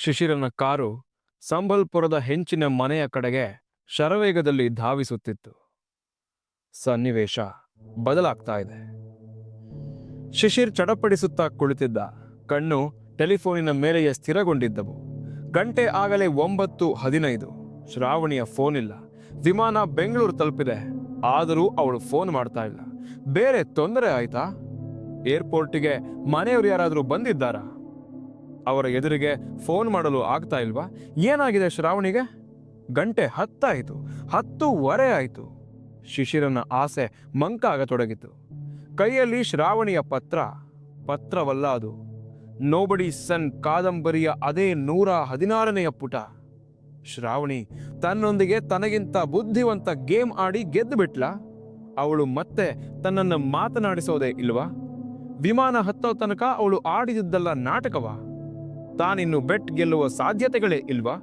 ಶಿಶಿರನ car ಸಂಬಲ್ಪುರದ ಹೆಂಚಿನ ಮನೆಯ ಕಡೆಗೆ ಶರವೇಗದಲ್ಲಿ ಧಾವಿಸುತ್ತಿತ್ತು. ಸನ್ನಿವೇಶ ಬದಲಾಗ್ತಾ ಇದೆ. ಶಿಶಿರ್ ಚಡಪಡಿಸುತ್ತಾ ಕುಳಿತಿದ್ದ. ಕಣ್ಣು ಟೆಲಿಫೋನಿನ ಮೇಲೆಯೇ ಸ್ಥಿರಗೊಂಡಿದ್ದವು. ಗಂಟೆ ಆಗಲೇ ಒಂಬತ್ತು ಹದಿನೈದು. ಶ್ರಾವಣಿಯ ಫೋನ್ ಇಲ್ಲ ವಿಮಾನ ಬೆಂಗಳೂರು ತಲುಪಿದೆ. ಆದರೂ ಅವಳು ಫೋನ್ ಮಾಡ್ತಾ ಇಲ್ಲ. ಬೇರೆ ತೊಂದರೆ ಆಯ್ತಾ? ಏರ್ಪೋರ್ಟಿಗೆ ಮನೆಯವರು ಯಾರಾದರೂ ಬಂದಿದ್ದಾರಾ? ಅವರ ಎದುರಿಗೆ ಫೋನ್ ಮಾಡಲು ಆಗ್ತಾ ಇಲ್ವಾ? ಏನಾಗಿದೆ ಶ್ರಾವಣಿಗೆ? ಗಂಟೆ ಹತ್ತಾಯಿತು, ಹತ್ತೂವರೆ ಆಯಿತು. ಶಿಶಿರನ ಆಸೆ ಮಂಕಾಗತೊಡಗಿತು. ಕೈಯಲ್ಲಿ ಶ್ರಾವಣಿಯ ಪತ್ರ, ಪತ್ರವಲ್ಲ ಅದು. ನೋಬಡಿ ಸನ್ ಕಾದಂಬರಿಯ ಅದೇ ನೂರ ಹದಿನಾರನೆಯ ಪುಟ. ಶ್ರಾವಣಿ, ತನ್ನೊಂದಿಗೆ ತನಗಿಂತ ಬುದ್ಧಿವಂತ ಗೇಮ್ ಆಡಿ ಗೆದ್ದು ಬಿಟ್ಲ? ಅವಳು ಮತ್ತೆ ತನ್ನನ್ನು ಮಾತನಾಡಿಸೋದೇ ಇಲ್ವಾ? ವಿಮಾನ ಹತ್ತೋ ತನಕ ಅವಳು ಆಡಿದ್ದಲ್ಲ ನಾಟಕವಾ? ತಾನಿನ್ನು ಬೆಟ್ ಗೆಲ್ಲುವ ಸಾಧ್ಯತೆಗಳೇ ಇಲ್ವಾ?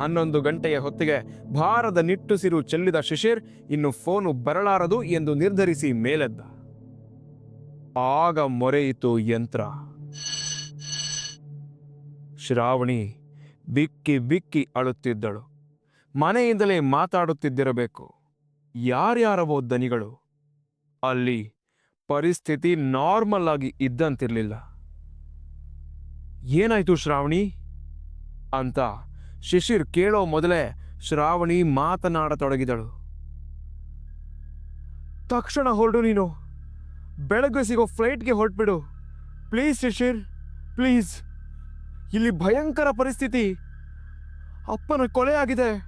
ಹನ್ನೊಂದು ಗಂಟೆಯ ಹೊತ್ತಿಗೆ ಭಾರದ ನಿಟ್ಟುಸಿರು ಚೆಲ್ಲಿದ ಶಿಶಿರ್ ಇನ್ನು ಫೋನು ಬರಲಾರದು ಎಂದು ನಿರ್ಧರಿಸಿ ಮೇಲೆದ್ದ. ಆಗ ಮೊರೆಯಿತು ಯಂತ್ರ. ಶ್ರಾವಣಿ ಬಿಕ್ಕಿ ಬಿಕ್ಕಿ ಅಳುತ್ತಿದ್ದಳು. ಮನೆಯಿಂದಲೇ ಮಾತಾಡುತ್ತಿದ್ದಿರಬೇಕು. ಯಾರ್ಯಾರವೋ ದನಿಗಳು. ಅಲ್ಲಿ ಪರಿಸ್ಥಿತಿ ನಾರ್ಮಲ್ ಆಗಿ ಇದ್ದಂತಿರ್ಲಿಲ್ಲ. ಏನಾಯ್ತು ಶ್ರಾವಣಿ? ಅಂತ ಶಿಶಿರ್ ಕೇಳೋ ಮೊದಲೇ ಶ್ರಾವಣಿ ಮಾತನಾಡತೊಡಗಿದಳು. ತಕ್ಷಣ ಹೊರಡು ನೀನು. ಬೆಳಗ್ಗೆ ಸಿಗೋ ಫ್ಲೈಟ್ಗೆ ಹೊರಟ್ಬಿಡು. Please Shishir, please. ಇಲ್ಲಿ ಭಯಂಕರ ಪರಿಸ್ಥಿತಿ. ಅಪ್ಪನ ಕೊಲೆ ಆಗಿದೆ.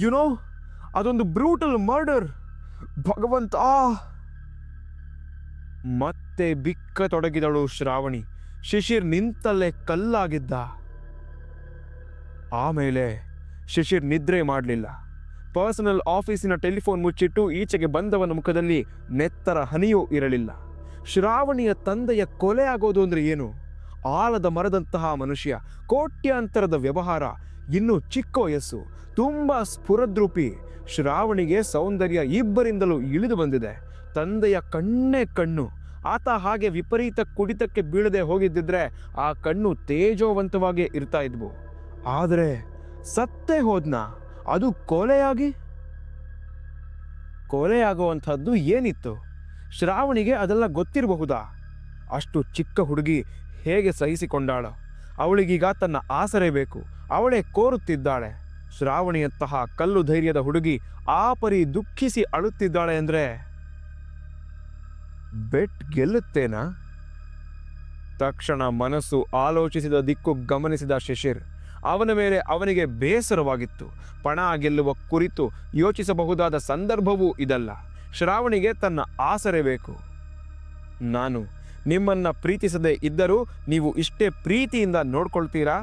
ಯುನೋ ಅದೊಂದು ಬ್ರೂಟಲ್ ಮರ್ಡರ್. ಭಗವಂತ! ಮತ್ತೆ ಬಿಕ್ಕತೊಡಗಿದಳು ಶ್ರಾವಣಿ. ಶಿಶಿರ್ ನಿಂತಲ್ಲೇ ಕಲ್ಲಾಗಿದ್ದ. ಆಮೇಲೆ ಶಿಶಿರ್ ನಿದ್ರೆ ಮಾಡಲಿಲ್ಲ. ಪರ್ಸನಲ್ ಆಫೀಸಿನ ಟೆಲಿಫೋನ್ ಮುಚ್ಚಿಟ್ಟು ಈಚೆಗೆ ಬಂದವನ ಮುಖದಲ್ಲಿ ನೆತ್ತರ ಹನಿಯೂ ಇರಲಿಲ್ಲ. ಶ್ರಾವಣಿಯ ತಂದೆಯ ಕೊಲೆ ಆಗೋದು ಅಂದ್ರೆ ಏನು? ಆಲದ ಮರದಂತಹ ಮನುಷ್ಯ, ಕೋಟ್ಯಾಂತರದ ವ್ಯವಹಾರ, ಇನ್ನೂ ಚಿಕ್ಕ ವಯಸ್ಸು, ತುಂಬಾ ಸ್ಫುರದ್ರೂಪಿ, ಶ್ರಾವಣಿಗೆ ಸೌಂದರ್ಯ ಇಬ್ಬರಿಂದಲೂ ಇಳಿದು ಬಂದಿದೆ. ತಂದೆಯ ಕಣ್ಣೇ ಕಣ್ಣು. ಆತ ಹಾಗೆ ವಿಪರೀತ ಕುಡಿತಕ್ಕೆ ಬೀಳದೆ ಹೋಗಿದ್ದಿದ್ರೆ ಆ ಕಣ್ಣು ತೇಜೋವಂತವಾಗಿ ಇರ್ತಾ ಇದ್ವು. ಆದರೆ ಸತ್ತೇ ಹೋದ್ನ? ಅದು ಕೊಲೆಯಾಗಿ? ಕೊಲೆಯಾಗುವಂಥದ್ದು ಏನಿತ್ತು? ಶ್ರಾವಣಿಗೆ ಅದೆಲ್ಲ ಗೊತ್ತಿರಬಹುದಾ? ಅಷ್ಟು ಚಿಕ್ಕ ಹುಡುಗಿ ಹೇಗೆ ಸಹಿಸಿಕೊಂಡಾಳ? ಅವಳಿಗೀಗ ತನ್ನ ಆಸರೆ ಬೇಕು. ಅವಳೇ ಕೋರುತ್ತಿದ್ದಾಳೆ. ಶ್ರಾವಣಿಯಂತಹ ಕಲ್ಲು ಧೈರ್ಯದ ಹುಡುಗಿ ಆ ಪರಿ ದುಃಖಿಸಿ ಅಳುತ್ತಿದ್ದಾಳೆ ಅಂದ್ರೆ ಬೆಟ್ ಗೆಲ್ಲುತ್ತೇನಾ? ತಕ್ಷಣ ಮನಸ್ಸು ಆಲೋಚಿಸಿದ ದಿಕ್ಕು ಗಮನಿಸಿದ ಶಿಶಿರ್, ಅವನ ಮೇಲೆ ಅವನಿಗೆ ಬೇಸರವಾಗಿತ್ತು. ಪಣ ಗೆಲ್ಲುವ ಕುರಿತು ಯೋಚಿಸಬಹುದಾದ ಸಂದರ್ಭವೂ ಇದಲ್ಲ. ಶ್ರಾವಣಿಗೆ ತನ್ನ ಆಸರೆ ಬೇಕು. ನಾನು ನಿಮ್ಮನ್ನ ಪ್ರೀತಿಸದೇ ಇದ್ದರೂ ನೀವು ಇಷ್ಟೇ ಪ್ರೀತಿಯಿಂದ ನೋಡ್ಕೊಳ್ತೀರಾ?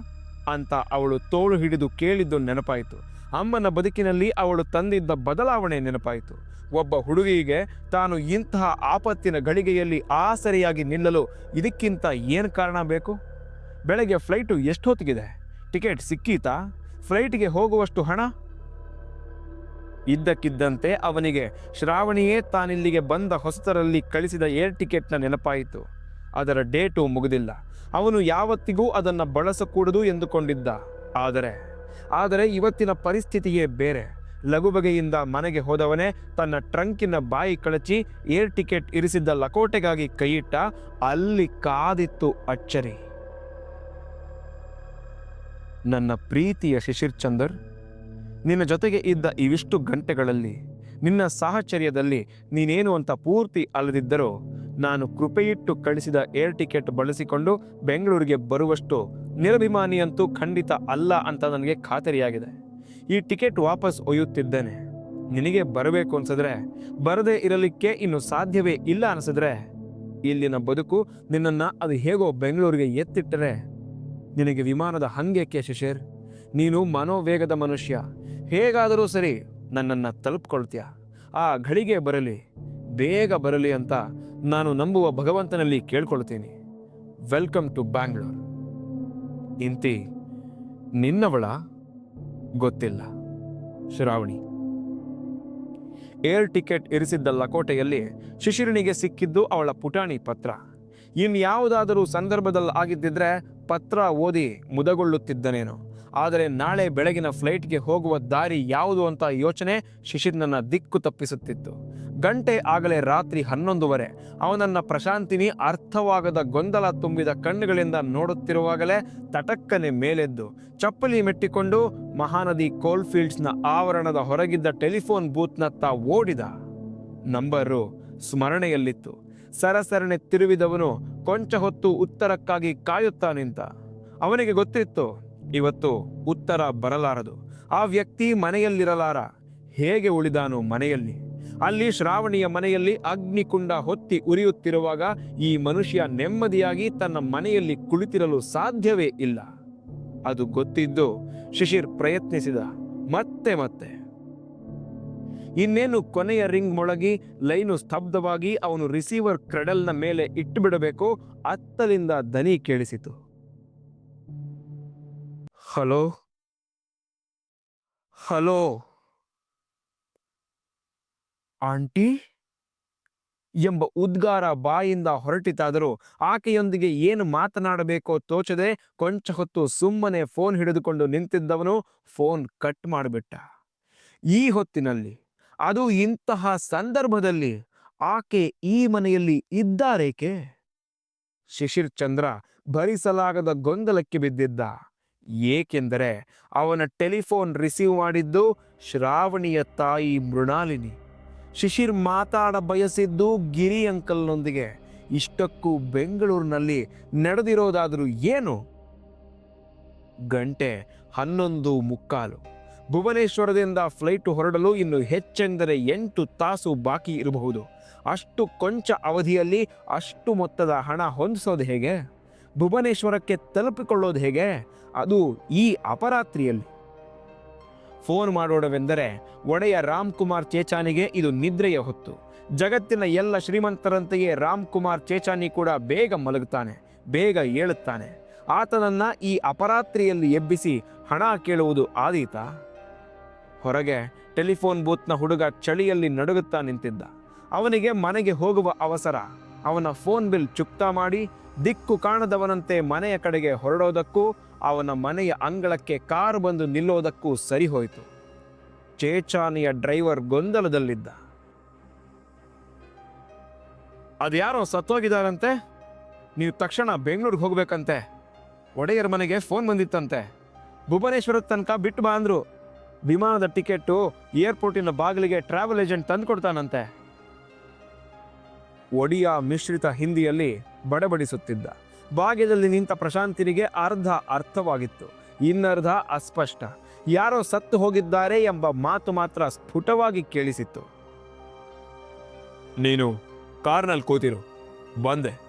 ಅಂತ ಅವಳು ತೋಳು ಹಿಡಿದು ಕೇಳಿದ್ದು ನೆನಪಾಯಿತು. ಅಮ್ಮನ ಬದುಕಿನಲ್ಲಿ ಅವಳು ತಂದಿದ್ದ ಬದಲಾವಣೆ ನೆನಪಾಯಿತು. ಒಬ್ಬ ಹುಡುಗಿಗೆ ತಾನು ಇಂತಹ ಆಪತ್ತಿನ ಗಳಿಗೆಯಲ್ಲಿ ಆಸರೆಯಾಗಿ ನಿಲ್ಲಲು ಇದಕ್ಕಿಂತ ಏನು ಕಾರಣ ಬೇಕು? ಬೆಳಗ್ಗೆ ಫ್ಲೈಟು ಎಷ್ಟೊತ್ತಿಗಿದೆ? ಟಿಕೆಟ್ ಸಿಕ್ಕೀತಾ? ಫ್ಲೈಟ್ಗೆ ಹೋಗುವಷ್ಟು ಹಣ? ಇದ್ದಕ್ಕಿದ್ದಂತೆ ಅವನಿಗೆ ಶ್ರಾವಣಿಯೇ ತಾನಿಲ್ಲಿಗೆ ಬಂದ ಹೊಸತರಲ್ಲಿ ಕಳಿಸಿದ ಏರ್ ಟಿಕೆಟ್ನ ನೆನಪಾಯಿತು. ಅದರ ಡೇಟು ಮುಗಿದಿಲ್ಲ. ಅವನು ಯಾವತ್ತಿಗೂ ಅದನ್ನು ಬಳಸಕೂಡದು ಎಂದುಕೊಂಡಿದ್ದ. ಆದರೆ ಆದರೆ ಇವತ್ತಿನ ಪರಿಸ್ಥಿತಿಯೇ ಬೇರೆ. ಲಘುಬಗೆಯಿಂದ ಮನೆಗೆ ಹೋದವನೇ ತನ್ನ ಟ್ರಂಕಿನ ಬಾಯಿ ಕಳಚಿ ಏರ್ ಟಿಕೆಟ್ ಇರಿಸಿದ್ದ ಲಕೋಟೆಗಾಗಿ ಕೈಯಿಟ್ಟ ಅಲ್ಲಿ ಕಾದಿತ್ತು ಅಚ್ಚರಿ. ನನ್ನ ಪ್ರೀತಿಯ ಶಿಶಿರ್ ಚಂದರ್, ನಿನ್ನ ಜೊತೆಗೆ ಇದ್ದ ಇವಿಷ್ಟು ಗಂಟೆಗಳಲ್ಲಿ, ನಿನ್ನ ಸಾಹಚರ್ಯದಲ್ಲಿ ನೀನೇನು ಅಂತ ಪೂರ್ತಿ ಅಲ್ಲದಿದ್ದರೂ ನಾನು ಕೃಪೆಯಿಟ್ಟು ಕಳಿಸಿದ ಏರ್ ಟಿಕೆಟ್ ಬಳಸಿಕೊಂಡು ಬೆಂಗಳೂರಿಗೆ ಬರುವಷ್ಟು ನಿರಭಿಮಾನಿಯಂತೂ ಖಂಡಿತ ಅಲ್ಲ ಅಂತ ನನಗೆ ಖಾತರಿಯಾಗಿದೆ. ಈ ಟಿಕೆಟ್ ವಾಪಸ್ ಒಯ್ಯುತ್ತಿದ್ದೇನೆ. ನಿನಗೆ ಬರಬೇಕು ಅನ್ಸಿದ್ರೆ ಬರದೇ ಇರಲಿಕ್ಕೆ ಇನ್ನು ಸಾಧ್ಯವೇ ಇಲ್ಲ ಅನಿಸಿದ್ರೆ ಇಲ್ಲಿನ ಬದುಕು ನಿನ್ನನ್ನು ಅದು ಹೇಗೋ ಬೆಂಗಳೂರಿಗೆ ಎತ್ತಿಟ್ಟರೆ. ನಿನಗೆ ವಿಮಾನದ ಹಂಗೇಕೆ ಶಿಶಿರ್, ನೀನು ಮನೋವೇಗದ ಮನುಷ್ಯ. ಹೇಗಾದರೂ ಸರಿ ನನ್ನನ್ನು ತಲುಪ್ಕೊಳ್ತೀಯ. ಆ ಘಳಿಗೆ ಬರಲಿ, ಬೇಗ ಬರಲಿ ಅಂತ ನಾನು ನಂಬುವ ಭಗವಂತನಲ್ಲಿ ಕೇಳ್ಕೊಳ್ತೀನಿ. Welcome to Bangalore. ಇಂತಿ ನಿನ್ನವಳ ಗೊತ್ತಿಲ್ಲ. ಶ್ರಾವಣಿ. ಏರ್ ಟಿಕೆಟ್ ಇರಿಸಿದ್ದ ಲಕೋಟೆಯಲ್ಲಿ ಶಿಶಿರನಿಗೆ ಸಿಕ್ಕಿದ್ದು ಅವಳ ಪುಟಾಣಿ ಪತ್ರ. ಇನ್ಯಾವುದಾದರೂ ಸಂದರ್ಭದಲ್ಲಿ ಆಗಿದ್ದಿದ್ರೆ ಪತ್ರ ಓದಿ ಮುದಗೊಳ್ಳುತ್ತಿದ್ದನೇನು. ಆದರೆ ನಾಳೆ ಬೆಳಗಿನ ಫ್ಲೈಟ್ಗೆ ಹೋಗುವ ದಾರಿ ಯಾವುದು ಅಂತ ಯೋಚನೆ ಶಿಶಿರ್ನನ್ನ ದಿಕ್ಕು ತಪ್ಪಿಸುತ್ತಿತ್ತು. ಗಂಟೆ ಆಗಲೇ ರಾತ್ರಿ ಹನ್ನೊಂದುವರೆ. ಅವನನ್ನ ಪ್ರಶಾಂತಿನಿ ಅರ್ಥವಾಗದ ಗೊಂದಲ ತುಂಬಿದ ಕಣ್ಣುಗಳಿಂದ ನೋಡುತ್ತಿರುವಾಗಲೇ ತಟಕ್ಕನೆ ಮೇಲೆದ್ದು. ಚಪ್ಪಲಿ ಮೆಟ್ಟಿಕೊಂಡು ಮಹಾನದಿ ಕೋಲ್ಫೀಲ್ಡ್ಸ್ನ ಆವರಣದ ಹೊರಗಿದ್ದ ಟೆಲಿಫೋನ್ ಬೂತ್ನತ್ತ ಓಡಿದ ನಂಬರು ಸ್ಮರಣೆಯಲ್ಲಿತ್ತು. ಸರಸರಣೆ ತಿರುವಿದವನು ಕೊಂಚ ಹೊತ್ತು ಉತ್ತರಕ್ಕಾಗಿ ಕಾಯುತ್ತಾ ನಿಂತ. ಅವನಿಗೆ ಗೊತ್ತಿತ್ತು, ಇವತ್ತು ಉತ್ತರ ಬರಲಾರದು. ಆ ವ್ಯಕ್ತಿ ಮನೆಯಲ್ಲಿರಲಾರ. ಹೇಗೆ ಉಳಿದಾನು ಮನೆಯಲ್ಲಿ. ಅಲ್ಲಿ ಶ್ರಾವಣಿಯ ಮನೆಯಲ್ಲಿ ಅಗ್ನಿಕುಂಡ ಹೊತ್ತಿ ಉರಿಯುತ್ತಿರುವಾಗ ಈ ಮನುಷ್ಯ ನೆಮ್ಮದಿಯಾಗಿ ತನ್ನ ಮನೆಯಲ್ಲಿ ಕುಳಿತಿರಲು ಸಾಧ್ಯವೇ ಇಲ್ಲ. ಅದು ಗೊತ್ತಿದ್ದು ಶಿಶಿರ್ ಪ್ರಯತ್ನಿಸಿದ, ಮತ್ತೆ ಮತ್ತೆ. ಇನ್ನೇನು ಕೊನೆಯ ರಿಂಗ್ ಮೊಳಗಿ ಲೈನು ಸ್ತಬ್ಧವಾಗಿ ಅವನು ರಿಸೀವರ್ ಕ್ರೆಡಲ್ನ ಮೇಲೆ ಇಟ್ಟು ಬಿಡಬೇಕು ಅತ್ತಲಿಂದ ದನಿ ಕೇಳಿಸಿತು. ಹಲೋ? ಹಲೋ? ಆಂಟಿ, ಎಂಬ ಉದ್ಗಾರ ಬಾಯಿಂದ ಹೊರಟಿತಾದರೂ ಆಕೆಯೊಂದಿಗೆ ಏನು ಮಾತನಾಡಬೇಕೋ ತೋಚದೆ ಕೊಂಚ ಹೊತ್ತು ಸುಮ್ಮನೆ ಫೋನ್ ಹಿಡಿದುಕೊಂಡು ನಿಂತಿದ್ದವನು ಫೋನ್ ಕಟ್ ಮಾಡಿಬಿಟ್ಟ. ಈ ಹೊತ್ತಿನಲ್ಲಿ, ಅದು ಇಂತಹ ಸಂದರ್ಭದಲ್ಲಿ ಆಕೆ ಈ ಮನೆಯಲ್ಲಿ ಇದ್ದಾರೇಕೆ? ಶಿಶಿರ್ ಚಂದ್ರ ಭರಿಸಲಾಗದ ಗೊಂದಲಕ್ಕೆ ಬಿದ್ದಿದ್ದ. ಏಕೆಂದರೆ ಅವನ ಟೆಲಿಫೋನ್ ರಿಸೀವ್ ಮಾಡಿದ್ದು ಶ್ರಾವಣಿಯ ತಾಯಿ ಮೃಣಾಲಿನಿ. ಶಿಶಿರ್ ಮಾತಾಡ ಬಯಸಿದ್ದು ಗಿರಿ ಅಂಕಲ್ನೊಂದಿಗೆ. ಇಷ್ಟಕ್ಕೂ ಬೆಂಗಳೂರಿನಲ್ಲಿ ನಡೆದಿರೋದಾದರೂ ಏನು? ಗಂಟೆ ಹನ್ನೊಂದು ಮುಕ್ಕಾಲು. ಭುವನೇಶ್ವರದಿಂದ ಫ್ಲೈಟ್ ಹೊರಡಲು ಇನ್ನು ಹೆಚ್ಚೆಂದರೆ ಎಂಟು ತಾಸು ಬಾಕಿ ಇರಬಹುದು. ಅಷ್ಟು ಕೊಂಚ ಅವಧಿಯಲ್ಲಿ ಅಷ್ಟು ಮೊತ್ತದ ಹಣ ಹೊಂದಿಸೋದು ಹೇಗೆ? ಭುವನೇಶ್ವರಕ್ಕೆ ತಲುಪಿಕೊಳ್ಳೋದು ಹೇಗೆ? ಅದು ಈ ಅಪರಾತ್ರಿಯಲ್ಲಿ. ಫೋನ್ ಮಾಡೋಣವೆಂದರೆ ಒಡೆಯ ರಾಮ್ ಕುಮಾರ್ ಚೇಚಾನಿಗೆ ಇದು ನಿದ್ರೆಯ ಹೊತ್ತು. ಜಗತ್ತಿನ ಎಲ್ಲ ಶ್ರೀಮಂತರಂತೆಯೇ ರಾಮ್ ಕುಮಾರ್ ಚೇಚಾನಿ ಕೂಡ ಬೇಗ ಮಲಗುತ್ತಾನೆ, ಬೇಗ ಏಳುತ್ತಾನೆ. ಆತನನ್ನ ಈ ಅಪರಾತ್ರಿಯಲ್ಲಿ ಎಬ್ಬಿಸಿ ಹಣ ಕೇಳುವುದು ಆದೀತ. ಹೊರಗೆ ಟೆಲಿಫೋನ್ ಬೂತ್ನ ಹುಡುಗ ಚಳಿಯಲ್ಲಿ ನಡುಗುತ್ತಾ ನಿಂತಿದ್ದ. ಅವನಿಗೆ ಮನೆಗೆ ಹೋಗುವ ಅವಸರ. ಅವನ ಫೋನ್ ಬಿಲ್ ಚುಕ್ತಾ ಮಾಡಿ ದಿಕ್ಕು ಕಾಣದವನಂತೆ ಮನೆಯ ಕಡೆಗೆ ಹೊರಡೋದಕ್ಕೂ ಅವನ ಮನೆಯ ಅಂಗಳಕ್ಕೆ ಕಾರು ಬಂದು ನಿಲ್ಲೋದಕ್ಕೂ ಸರಿ ಹೋಯಿತು. ಚೇಚಾನಿಯ ಡ್ರೈವರ್ ಗೊಂದಲದಲ್ಲಿದ್ದ. ಅದ್ಯಾರೋ ಸತ್ತೋಗಿದಾರಂತೆ ನೀವು ತಕ್ಷಣ ಬೆಂಗಳೂರಿಗೆ ಹೋಗ್ಬೇಕಂತೆ. ಒಡೆಯರ ಮನೆಗೆ ಫೋನ್ ಬಂದಿತ್ತಂತೆ. ಭುವನೇಶ್ವರದ ತನಕ ಬಿಟ್ಟು ಬಾ ಅಂದ್ರು. ವಿಮಾನದ ಟಿಕೆಟು ಏರ್ಪೋರ್ಟಿನ ಬಾಗಿಲಿಗೆ ಟ್ರಾವೆಲ್ ಏಜೆಂಟ್ ತಂದುಕೊಡ್ತಾನಂತೆ. ಒಡಿಯಾ ಮಿಶ್ರಿತ ಹಿಂದಿಯಲ್ಲಿ ಬಡಬಡಿಸುತ್ತಿದ್ದ. ಭಾಗ್ಯದಲ್ಲಿ ನಿಂತ ಪ್ರಶಾಂತಿನಿಗೆ ಅರ್ಧ ಅರ್ಥವಾಗಿತ್ತು. ಇನ್ನರ್ಧ ಅಸ್ಪಷ್ಟ. ಯಾರೋ ಸತ್ತು ಹೋಗಿದ್ದಾರೆ ಎಂಬ ಮಾತು ಮಾತ್ರ ಸ್ಫುಟವಾಗಿ ಕೇಳಿಸಿತ್ತು. ನೀನು ಕಾರ್ನಲ್ಲಿ ಕೂತಿರು. ಬಂದೆ.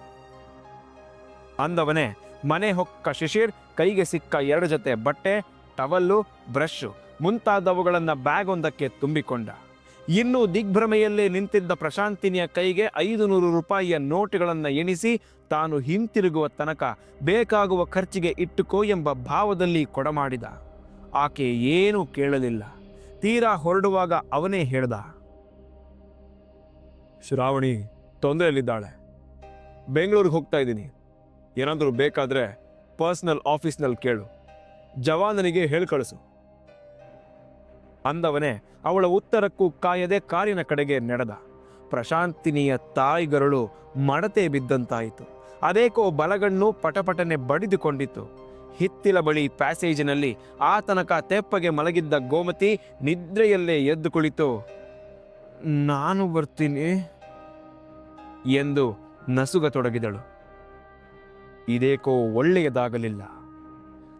ಅಂದವನೇ ಮನೆ ಹೊಕ್ಕ ಶಿಶಿರ್ ಕೈಗೆ ಸಿಕ್ಕ ಎರಡು ಜೊತೆ ಬಟ್ಟೆ ಟವಲ್ಲು ಬ್ರಷ್ ಮುಂತಾದವುಗಳನ್ನು ಬ್ಯಾಗ್ ಒಂದಕ್ಕೆ ತುಂಬಿಕೊಂಡ. ಇನ್ನು ದಿಗ್ಭ್ರಮೆಯಲ್ಲೇ ನಿಂತಿದ್ದ ಪ್ರಶಾಂತಿನಿಯ ಕೈಗೆ ಐದು ನೂರು ರೂಪಾಯಿಯ ನೋಟುಗಳನ್ನು ಎಣಿಸಿ ತಾನು ಹಿಂತಿರುಗುವ ತನಕ ಬೇಕಾಗುವ ಖರ್ಚಿಗೆ ಇಟ್ಟುಕೋ ಎಂಬ ಭಾವದಲ್ಲಿ ಕೊಡಮಾಡಿದ. ಆಕೆ ಏನೂ ಕೇಳಲಿಲ್ಲ. ತೀರಾ ಹೊರಡುವಾಗ ಅವನೇ ಹೇಳ್ದ. ಶ್ರಾವಣಿ, ತೊಂದರೆಯಲ್ಲಿದ್ದಾಳೆ. ಬೆಂಗಳೂರಿಗೆ ಹೋಗ್ತಾ ಇದ್ದೀನಿ. ಏನಾದರೂ ಬೇಕಾದರೆ ಪರ್ಸ್ನಲ್ ಆಫೀಸ್ನಲ್ಲಿ ಕೇಳು. ಜವಾನನಿಗೆ ಹೇಳಿ ಕಳಿಸು. ಅಂದವನೇ, ಅವಳ ಉತ್ತರಕ್ಕೂ ಕಾಯದೆ ಕಾರಿನ ಕಡೆಗೆ ನಡೆದ. ಪ್ರಶಾಂತಿನಿಯ ತಾಯಿಗರಳು ಮಡತೆ ಬಿದ್ದಂತಾಯಿತು. ಅದೇಕೋ ಬಲಗಣ್ಣು ಪಟಪಟನೆ ಬಡಿದುಕೊಂಡಿತು. ಹಿತ್ತಿಲ ಬಳಿ ಪ್ಯಾಸೇಜಿನಲ್ಲಿ ಆತನಕ ತೆಪ್ಪಗೆ ಮಲಗಿದ್ದ ಗೋಮತಿ ನಿದ್ರೆಯಲ್ಲೇ ಎದ್ದು ಕುಳಿತು, ನಾನು ಬರ್ತೀನಿ ಎಂದು ನಸುಗತೊಡಗಿದಳು. ಇದೇಕೋ ಒಳ್ಳೆಯದಾಗಲಿಲ್ಲ.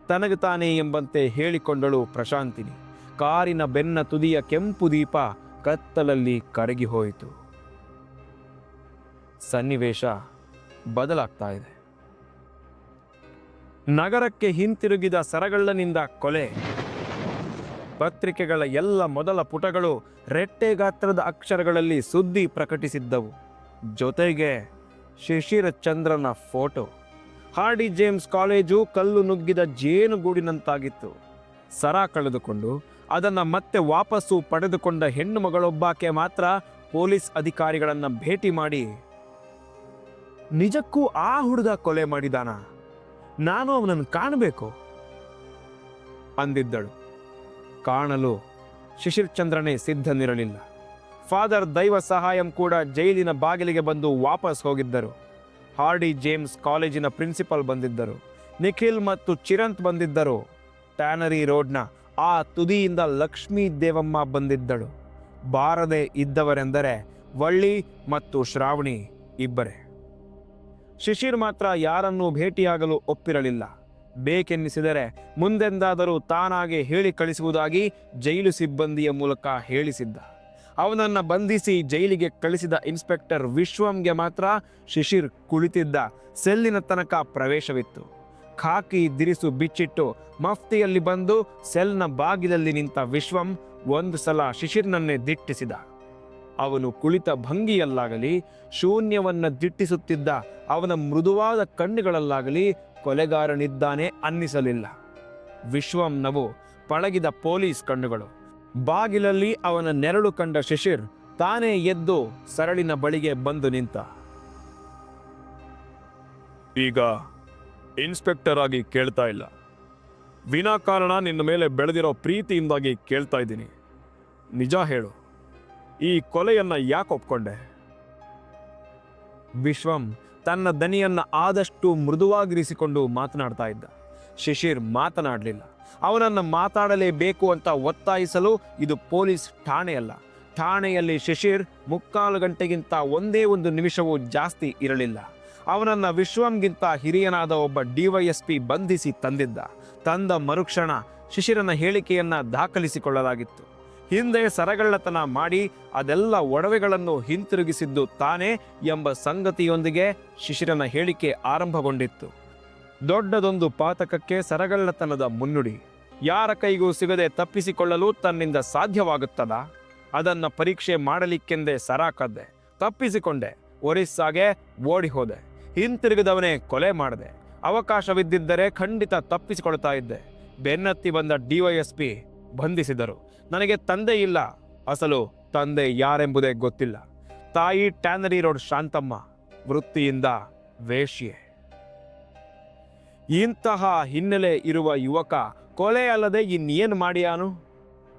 ತನಗೆ ತಾನೇ ಎಂಬಂತೆ ಹೇಳಿಕೊಂಡಳು ಪ್ರಶಾಂತಿನಿ. ಕಾರಿನ ಬೆನ್ನ ತುದಿಯ ಕೆಂಪು ದೀಪ ಕತ್ತಲಲ್ಲಿ ಕರಗಿ ಹೋಯಿತು. ಸನ್ನಿವೇಶ ಬದಲಾಗ್ತಾ ಇದೆ. ನಗರಕ್ಕೆ ಹಿಂತಿರುಗಿದ ಸರಗಳ್ಳನಿಂದ ಕೊಲೆ. ಪತ್ರಿಕೆಗಳ ಎಲ್ಲ ಮೊದಲ ಪುಟಗಳು ರೆಟ್ಟೆ ಗಾತ್ರದ ಅಕ್ಷರಗಳಲ್ಲಿ ಸುದ್ದಿ ಪ್ರಕಟಿಸಿದ್ದವು. ಜೊತೆಗೆ ಶಿಶಿರ ಚಂದ್ರನ ಫೋಟೋ. ಹಾರ್ಡಿ ಜೇಮ್ಸ್ ಕಾಲೇಜು ಕಲ್ಲು ನುಗ್ಗಿದ ಜೇನುಗೂಡಿನಂತಾಗಿತ್ತು. ಸರ ಕಳೆದುಕೊಂಡು ಅದನ್ನು ಮತ್ತೆ ವಾಪಸ್ಸು ಪಡೆದುಕೊಂಡ ಹೆಣ್ಣು ಮಗಳೊಬ್ಬಾಕೆ ಮಾತ್ರ ಪೊಲೀಸ್ ಅಧಿಕಾರಿಗಳನ್ನು ಭೇಟಿ ಮಾಡಿ. ನಿಜಕ್ಕೂ ಆ ಹುಡುಗ ಕೊಲೆ ಮಾಡಿದಾನ? ನಾನು ಅವನನ್ನು ಕಾಣಬೇಕು. ಅಂದಿದ್ದಳು. ಕಾಣಲು ಶಿಶಿರ್ ಚಂದ್ರನೇ ಸಿದ್ಧನಿರಲಿಲ್ಲ. ಫಾದರ್ ದೈವ ಸಹಾಯಂ ಕೂಡ ಜೈಲಿನ ಬಾಗಿಲಿಗೆ ಬಂದು ವಾಪಸ್ ಹೋಗಿದ್ದರು. ಹಾರ್ಡಿ ಜೇಮ್ಸ್ ಕಾಲೇಜಿನ ಪ್ರಿನ್ಸಿಪಲ್ ಬಂದಿದ್ದರು. ನಿಖಿಲ್ ಮತ್ತು ಚಿರಂತ್ ಬಂದಿದ್ದರು. ಟ್ಯಾನರಿ ರೋಡ್ನ ಆ ತುದಿಯಿಂದ ಲಕ್ಷ್ಮೀ ದೇವಮ್ಮ ಬಂದಿದ್ದಳು. ಬಾರದೆ ಇದ್ದವರೆಂದರೆ ವಳ್ಳಿ ಮತ್ತು ಶ್ರಾವಣಿ ಇಬ್ಬರೇ. ಶಿಶಿರ್ ಮಾತ್ರ ಯಾರನ್ನೂ ಭೇಟಿಯಾಗಲು ಒಪ್ಪಿರಲಿಲ್ಲ. ಬೇಕೆನ್ನಿಸಿದರೆ ಮುಂದೆಂದಾದರೂ ತಾನಾಗೆ ಹೇಳಿ ಕಳಿಸುವುದಾಗಿ ಜೈಲು ಸಿಬ್ಬಂದಿಯ ಮೂಲಕ ಹೇಳಿಸಿದ್ದ. ಅವನನ್ನ ಬಂಧಿಸಿ ಜೈಲಿಗೆ ಕಳಿಸಿದ ಇನ್ಸ್ಪೆಕ್ಟರ್ ವಿಶ್ವಂಗೆ ಮಾತ್ರ ಶಿಶಿರ್ ಕುಳಿತಿದ್ದ. ಸೆಲ್ಲಿನ ತನಕ ಪ್ರವೇಶವಿತ್ತು. ಖಾಕಿ ದಿರಿಸು ಬಿಚ್ಚಿಟ್ಟು ಮಫ್ತಿಯಲ್ಲಿ ಬಂದು ಸೆಲ್ನ ಬಾಗಿಲಲ್ಲಿ ನಿಂತ ವಿಶ್ವಂ ಒಂದು ಸಲ ಶಿಶಿರ್ನನ್ನೇ ದಿಟ್ಟಿಸಿದ. ಅವನು ಕುಳಿತ ಭಂಗಿಯಲ್ಲಾಗಲಿ, ಶೂನ್ಯವನ್ನ ದಿಟ್ಟಿಸುತ್ತಿದ್ದ ಅವನ ಮೃದುವಾದ ಕಣ್ಣುಗಳಲ್ಲಾಗಲಿ ಕೊಲೆಗಾರನಿದ್ದಾನೆ ಅನ್ನಿಸಲಿಲ್ಲ. ವಿಶ್ವಂನವು ಪಳಗಿದ ಪೊಲೀಸ್ ಕಣ್ಣುಗಳು. ಬಾಗಿಲಲ್ಲಿ ಅವನ ನೆರಳು ಕಂಡ ಶಿಶಿರ್ ತಾನೇ ಎದ್ದು ಸರಳಿನ ಬಳಿಗೆ ಬಂದು ನಿಂತ. ಈಗ ಇನ್ಸ್ಪೆಕ್ಟರ್ ಆಗಿ ಕೇಳ್ತಾ ಇಲ್ಲ. ವಿನಾಕಾರಣ ನಿನ್ನ ಮೇಲೆ ಬೆಳೆದಿರೋ ಪ್ರೀತಿಯಿಂದಾಗಿ ಕೇಳ್ತಾ ಇದ್ದೀನಿ. ನಿಜ ಹೇಳು, ಈ ಕೊಲೆಯನ್ನು ಯಾಕೆ ಒಪ್ಕೊಂಡೆ? ವಿಶ್ವಂ ತನ್ನ ದನಿಯನ್ನು ಆದಷ್ಟು ಮೃದುವಾಗಿರಿಸಿಕೊಂಡು ಮಾತನಾಡ್ತಾ ಇದ್ದ. ಶಿಶಿರ್ ಮಾತನಾಡಲಿಲ್ಲ. ಅವನನ್ನು ಮಾತಾಡಲೇಬೇಕು ಅಂತ ಒತ್ತಾಯಿಸಲು ಇದು ಪೊಲೀಸ್ ಠಾಣೆಯಲ್ಲ. ಠಾಣೆಯಲ್ಲಿ ಶಿಶಿರ್ ಮುಕ್ಕಾಲು ಗಂಟೆಗಿಂತ ಒಂದೇ ಒಂದು ನಿಮಿಷವೂ ಜಾಸ್ತಿ ಇರಲಿಲ್ಲ. ಅವನನ್ನ ವಿಶ್ವಂಗಿಂತ ಹಿರಿಯನಾದ ಒಬ್ಬ ಡಿವೈಎಸ್ಪಿ ಬಂಧಿಸಿ ತಂದಿದ್ದ. ತಂದ ಮರುಕ್ಷಣ ಶಿಶಿರನ ಹೇಳಿಕೆಯನ್ನ ದಾಖಲಿಸಿಕೊಳ್ಳಲಾಗಿತ್ತು. ಹಿಂದೆ ಸರಗಳ್ಳತನ ಮಾಡಿ ಅದೆಲ್ಲ ಒಡವೆಗಳನ್ನು ಹಿಂತಿರುಗಿಸಿದ್ದು ತಾನೇ ಎಂಬ ಸಂಗತಿಯೊಂದಿಗೆ ಶಿಶಿರನ ಹೇಳಿಕೆ ಆರಂಭಗೊಂಡಿತ್ತು. ದೊಡ್ಡದೊಂದು ಪಾತಕಕ್ಕೆ ಸರಗಳ್ಳತನದ ಮುನ್ನುಡಿ. ಯಾರ ಕೈಗೂ ಸಿಗದೆ ತಪ್ಪಿಸಿಕೊಳ್ಳಲು ತನ್ನಿಂದ ಸಾಧ್ಯವಾಗುತ್ತದಾ? ಅದನ್ನು ಪರೀಕ್ಷೆ ಮಾಡಲಿಕ್ಕೆಂದೇ ಸರಾಕದ್ದೆ. ತಪ್ಪಿಸಿಕೊಂಡೆ. ಒರಿಸ್ಸಾಗೆ ಓಡಿ ಹೋದೆ ಹಿಂತಿರುಗಿದವನೇ ಕೊಲೆ ಮಾಡಿದೆ ಅವಕಾಶವಿದ್ದಿದ್ದರೆ ಖಂಡಿತ ತಪ್ಪಿಸಿಕೊಳ್ತಾ ಇದ್ದೆ. ಬೆನ್ನತ್ತಿ ಬಂದ ಡಿವೈಎಸ್ಪಿ ಬಂಧಿಸಿದರು. ನನಗೆ ತಂದೆ ಇಲ್ಲ. ಅಸಲು ತಂದೆ ಯಾರೆಂಬುದೇ ಗೊತ್ತಿಲ್ಲ. ತಾಯಿ ಟ್ಯಾನರಿ ರೋಡ್ ಶಾಂತಮ್ಮ ವೃತ್ತಿಯಿಂದ ವೇಶ್ಯೆ. ಇಂತಹ ಹಿನ್ನೆಲೆ ಇರುವ ಯುವಕ ಕೊಲೆ ಅಲ್ಲದೆ ಇನ್ನೇನು ಮಾಡಿಯಾನು?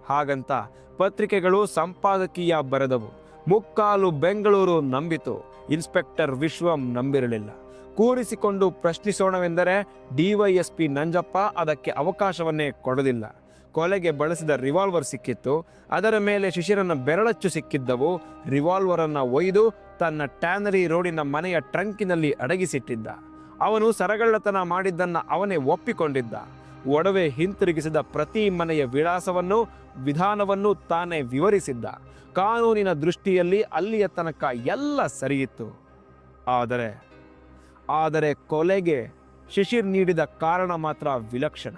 ಹಾಗಂತ ಪತ್ರಿಕೆಗಳು ಸಂಪಾದಕೀಯ ಬರೆದವು. ಮುಕ್ಕಾಲು ಬೆಂಗಳೂರು ನಂಬಿತು. ಇನ್ಸ್ಪೆಕ್ಟರ್ ವಿಶ್ವಂ ನಂಬಿರಲಿಲ್ಲ. ಕೂರಿಸಿಕೊಂಡು ಪ್ರಶ್ನಿಸೋಣವೆಂದರೆ ಡಿವೈಎಸ್ಪಿ ನಂಜಪ್ಪ ಅದಕ್ಕೆ ಅವಕಾಶವನ್ನೇ ಕೊಡಲಿಲ್ಲ ಕೊಲೆಗೆ ಬಳಸಿದ ರಿವಾಲ್ವರ್ ಸಿಕ್ಕಿತ್ತು. ಅದರ ಮೇಲೆ ಶಿಶಿರನ ಬೆರಳಚ್ಚು ಸಿಕ್ಕಿದ್ದವು. ರಿವಾಲ್ವರನ್ನು ಒಯ್ದು ತನ್ನ ಟ್ಯಾನರಿ ರೋಡಿನ ಮನೆಯ ಟ್ರಂಕಿನಲ್ಲಿ ಅಡಗಿಸಿಟ್ಟಿದ್ದ. ಅವನು ಸರಗಳ್ಳತನ ಮಾಡಿದ್ದನ್ನು ಅವನೇ ಒಪ್ಪಿಕೊಂಡಿದ್ದ. ಒಡವೆ ಹಿಂತಿರುಗಿಸಿದ ಪ್ರತಿ ಮನೆಯ ವಿಳಾಸವನ್ನು, ವಿಧಾನವನ್ನು ತಾನೇ ವಿವರಿಸಿದ್ದ. ಕಾನೂನಿನ ದೃಷ್ಟಿಯಲ್ಲಿ ಅಲ್ಲಿಯ ತನಕ ಎಲ್ಲ ಸರಿಯಿತ್ತು. ಆದರೆ ಆದರೆ ಕೊಲೆಗೆ ಶಿಶಿರ್ ನೀಡಿದ ಕಾರಣ ಮಾತ್ರ ವಿಲಕ್ಷಣ.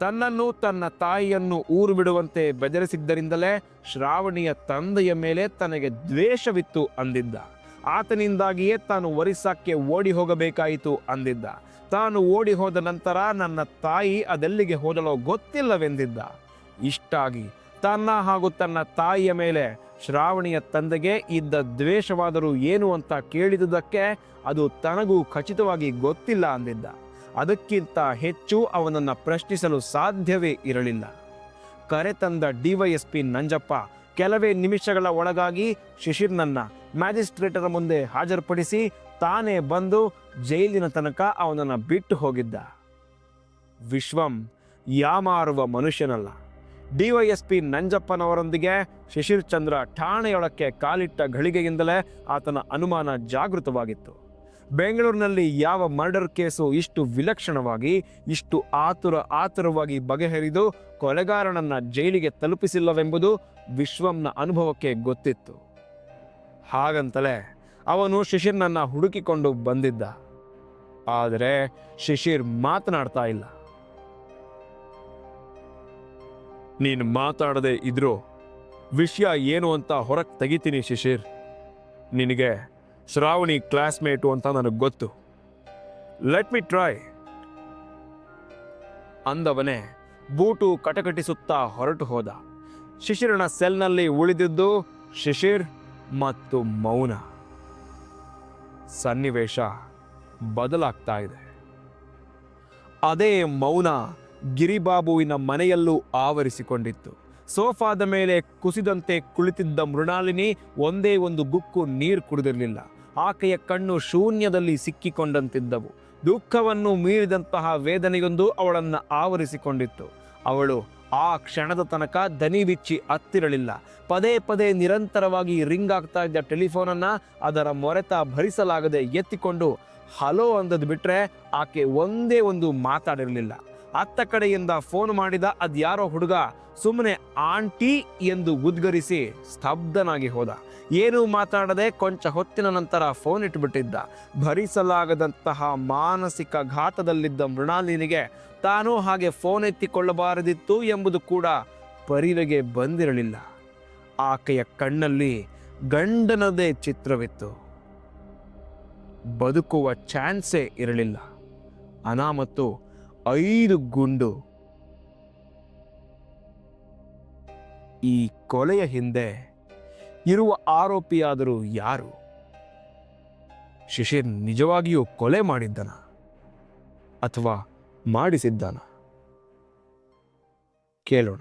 ತನ್ನನ್ನು ತನ್ನ ತಾಯಿಯನ್ನು ಊರು ಬಿಡುವಂತೆ ಬೆದರಿಸಿದ್ದರಿಂದಲೇ ಶ್ರಾವಣಿಯ ತಂದೆಯ ಮೇಲೆ ತನಗೆ ದ್ವೇಷವಿತ್ತು ಅಂದಿದ್ದ. ಆತನಿಂದಾಗಿಯೇ ತಾನು ಒರಿಸ್ಸಾಕ್ಕೆ ಓಡಿ ಹೋಗಬೇಕಾಯಿತು ಅಂದಿದ್ದ. ತಾನು ಓಡಿ ಹೋದ ನಂತರ ನನ್ನ ತಾಯಿ ಅದೆಲ್ಲಿಗೆ ಹೋದಲೋ ಗೊತ್ತಿಲ್ಲವೆಂದಿದ್ದ. ಇಷ್ಟಾಗಿ ತನ್ನ ಹಾಗೂ ತನ್ನ ತಾಯಿಯ ಮೇಲೆ ಶ್ರಾವಣಿಯ ತಂದೆಗೆ ಇದ್ದ ದ್ವೇಷವಾದರೂ ಏನು ಅಂತ ಕೇಳಿದುದಕ್ಕೆ ಅದು ತನಗೂ ಖಚಿತವಾಗಿ ಗೊತ್ತಿಲ್ಲ ಅಂದಿದ್ದ. ಅದಕ್ಕಿಂತ ಹೆಚ್ಚು ಅವನನ್ನ ಪ್ರಶ್ನಿಸಲು ಸಾಧ್ಯವೇ ಇರಲಿಲ್ಲ. ಕರೆತಂದ ಡಿವೈಎಸ್ಪಿ ನಂಜಪ್ಪ ಕೆಲವೇ ನಿಮಿಷಗಳ ಒಳಗಾಗಿ ಶಿಶಿರ್ನನ್ನ ಮ್ಯಾಜಿಸ್ಟ್ರೇಟರ ಮುಂದೆ ಹಾಜರುಪಡಿಸಿ ತಾನೇ ಬಂದು ಜೈಲಿನ ತನಕ ಅವನನ್ನು ಬಿಟ್ಟು ಹೋಗಿದ್ದ. ವಿಶ್ವಂ ಯಾಮಾರುವ ಮನುಷ್ಯನಲ್ಲ. ಡಿವೈಎಸ್ಪಿ ನಂಜಪ್ಪನವರೊಂದಿಗೆ ಶಿಶಿರ್ ಚಂದ್ರ ಠಾಣೆಯೊಳಕ್ಕೆ ಕಾಲಿಟ್ಟ ಘಳಿಗೆಯಿಂದಲೇ ಆತನ ಅನುಮಾನ ಜಾಗೃತವಾಗಿತ್ತು. ಬೆಂಗಳೂರಿನಲ್ಲಿ ಯಾವ ಮರ್ಡರ್ ಕೇಸು ಇಷ್ಟು ವಿಲಕ್ಷಣವಾಗಿ, ಇಷ್ಟು ಆತುರ ಆತುರವಾಗಿ ಬಗೆಹರಿದು ಕೊಲೆಗಾರನನ್ನ ಜೈಲಿಗೆ ತಲುಪಿಸಿಲ್ಲವೆಂಬುದು ವಿಶ್ವಂನ ಅನುಭವಕ್ಕೆ ಗೊತ್ತಿತ್ತು. ಹಾಗಂತಲೇ ಅವನು ಶಿಶಿರ್ನನ್ನ ಹುಡುಕಿಕೊಂಡು ಬಂದಿದ್ದ. ಆದರೆ ಶಿಶಿರ್ ಮಾತನಾಡ್ತಾ ಇಲ್ಲ. ನೀನು ಮಾತಾಡದೆ ಇದ್ರೂ? ವಿಷಯ ಏನು ಅಂತ ಹೊರಗೆ ತೆಗಿತೀನಿ ಶಿಶಿರ್. ನಿನಗೆ ಶ್ರಾವಣಿ ಕ್ಲಾಸ್ಮೇಟು ಅಂತ ನನಗೆ ಗೊತ್ತು. ಲೆಟ್ ಮಿ ಟ್ರೈ ಅಂದವನೇ ಬೂಟು ಕಟಕಟಿಸುತ್ತಾ ಹೊರಟು ಹೋದ. ಶಿಶಿರನ ಸೆಲ್ನಲ್ಲಿ ಉಳಿದಿದ್ದು ಶಿಶಿರ್ ಮತ್ತು ಮೌನ. ಸನ್ನಿವೇಶ ಬದಲಾಗ್ತಾ ಇದೆ. ಅದೇ ಮೌನ ಗಿರಿಬಾಬುವಿನ ಮನೆಯಲ್ಲೂ ಆವರಿಸಿಕೊಂಡಿತ್ತು. ಸೋಫಾದ ಮೇಲೆ ಕುಸಿದಂತೆ ಕುಳಿತಿದ್ದ ಮೃಣಾಲಿನಿ ಒಂದೇ ಒಂದು ಗುಕ್ಕು ನೀರು ಕುಡಿದಿರಲಿಲ್ಲ. ಆಕೆಯ ಕಣ್ಣು ಶೂನ್ಯದಲ್ಲಿ ಸಿಕ್ಕಿಕೊಂಡಂತಿದ್ದವು. ದುಃಖವನ್ನು ಮೀರಿದಂತಹ ವೇದನೆಯೊಂದು ಅವಳನ್ನು ಆವರಿಸಿಕೊಂಡಿತ್ತು. ಅವಳು ಆ ಕ್ಷಣದ ತನಕ ದನಿ ಬಿಚ್ಚಿ ಹತ್ತಿರಲಿಲ್ಲ. ಪದೇ ಪದೇ ನಿರಂತರವಾಗಿ ರಿಂಗ್ ಆಗ್ತಾ ಇದ್ದ ಟೆಲಿಫೋನನ್ನು ಅದರ ಮೊರೆತ ಭರಿಸಲಾಗದೆ ಎತ್ತಿಕೊಂಡು ಹಲೋ ಅಂದದ್ದು ಬಿಟ್ಟರೆ ಆಕೆ ಒಂದೇ ಒಂದು ಮಾತಾಡಿರಲಿಲ್ಲ. ಅತ್ತ ಕಡೆಯಿಂದ ಫೋನ್ ಮಾಡಿದ ಅದ್ಯಾರೋ ಹುಡುಗ ಸುಮ್ಮನೆ ಆಂಟಿ ಎಂದು ಉದ್ಗರಿಸಿ ಸ್ತಬ್ಧನಾಗಿ ಹೋದ. ಏನೂ ಮಾತಾಡದೆ ಕೊಂಚ ಹೊತ್ತಿನ ನಂತರ ಫೋನ್ ಇಟ್ಬಿಟ್ಟಿದ್ದ. ಭರಿಸಲಾಗದಂತಹ ಮಾನಸಿಕ ಘಾತದಲ್ಲಿದ್ದ ಮೃಣಾಲಿನಿಗೆ ತಾನು ಹಾಗೆ ಫೋನ್ ಎತ್ತಿಕೊಳ್ಳಬಾರದಿತ್ತು ಎಂಬುದು ಕೂಡ ಪರಿವೆಗೆ ಬಂದಿರಲಿಲ್ಲ. ಆಕೆಯ ಕಣ್ಣಲ್ಲಿ ಗಂಡನದೇ ಚಿತ್ರವಿತ್ತು. ಬದುಕುವ ಚಾನ್ಸೇ ಇರಲಿಲ್ಲ. ಅನಾಮತ್ತು ಐದು ಗುಂಡು. ಈ ಕೊಲೆಯ ಹಿಂದೆ ಇರುವ ಆರೋಪಿಯಾದರೂ ಯಾರು? ಶಿಶಿರ್ ನಿಜವಾಗಿಯೂ ಕೊಲೆ ಮಾಡಿದ್ದನ ಅಥವಾ ಮಾಡಿಸಿದ್ದಾನ? ಕೇಳೋಣ.